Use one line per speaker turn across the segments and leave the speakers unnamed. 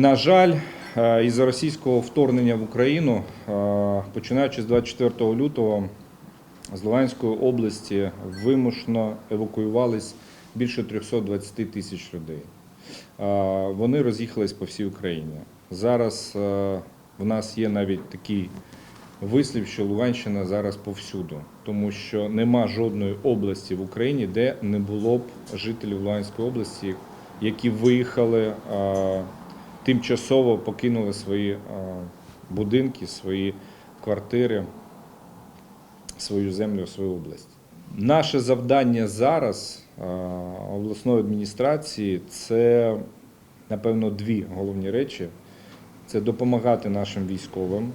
На жаль, е, із-за російського вторгнення в Україну, е, починаючи з 24 лютого, з Луганської області вимушено евакуювались більше 320 тисяч людей. Е, Вони роз'їхались по всій Україні. Зараз в нас є навіть такий вислів, що Луганщина зараз повсюду, тому що нема жодної області в Україні, де не було б жителів Луганської області, які виїхали тимчасово покинули свої е, будинки, свої квартири, свою землю, свою область. Наше завдання зараз е, обласної адміністрації це, напевно, дві головні речі: це допомагати нашим військовим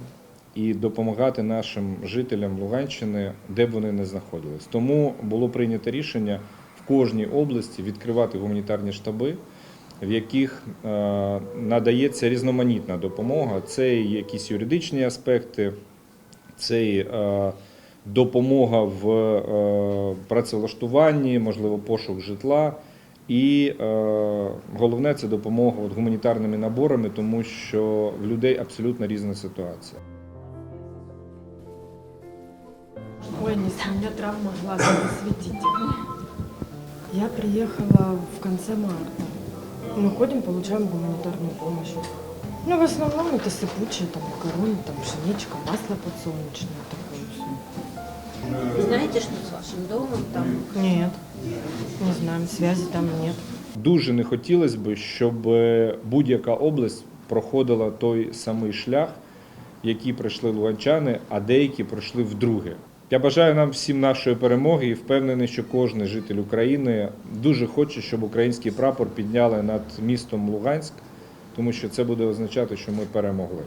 і допомагати нашим жителям Луганщини, де б вони не знаходились. Тому було прийнято рішення в кожній області відкривати гуманітарні штаби в яких е, надається різноманітна допомога. Це і якісь юридичні аспекти, це і е, допомога в е, працевлаштуванні, можливо, пошук житла. І головне це допомога от, гуманітарними наборами, тому що в людей абсолютно різна ситуація.
Ой, не у меня травма глаза, не. Я приехала в конце марта. Мы ходим, получаем гуманитарную помощь. Ну, в основном это сыпучие, там, макароны, там, пшеничка, масло подсолнечное, такое все.
Вы знаете, что с вашим домом там?
Нет, не знаем, связи там нет.
Дуже не хотілося б, щоб будь-яка область проходила той самий шлях, який пройшли луганчани, а деякі пройшли вдруге. Я бажаю нам всім нашої перемоги і впевнений, що кожен житель України дуже хоче, щоб український прапор підняли над містом Луганськ, тому що це буде означати, що ми перемогли.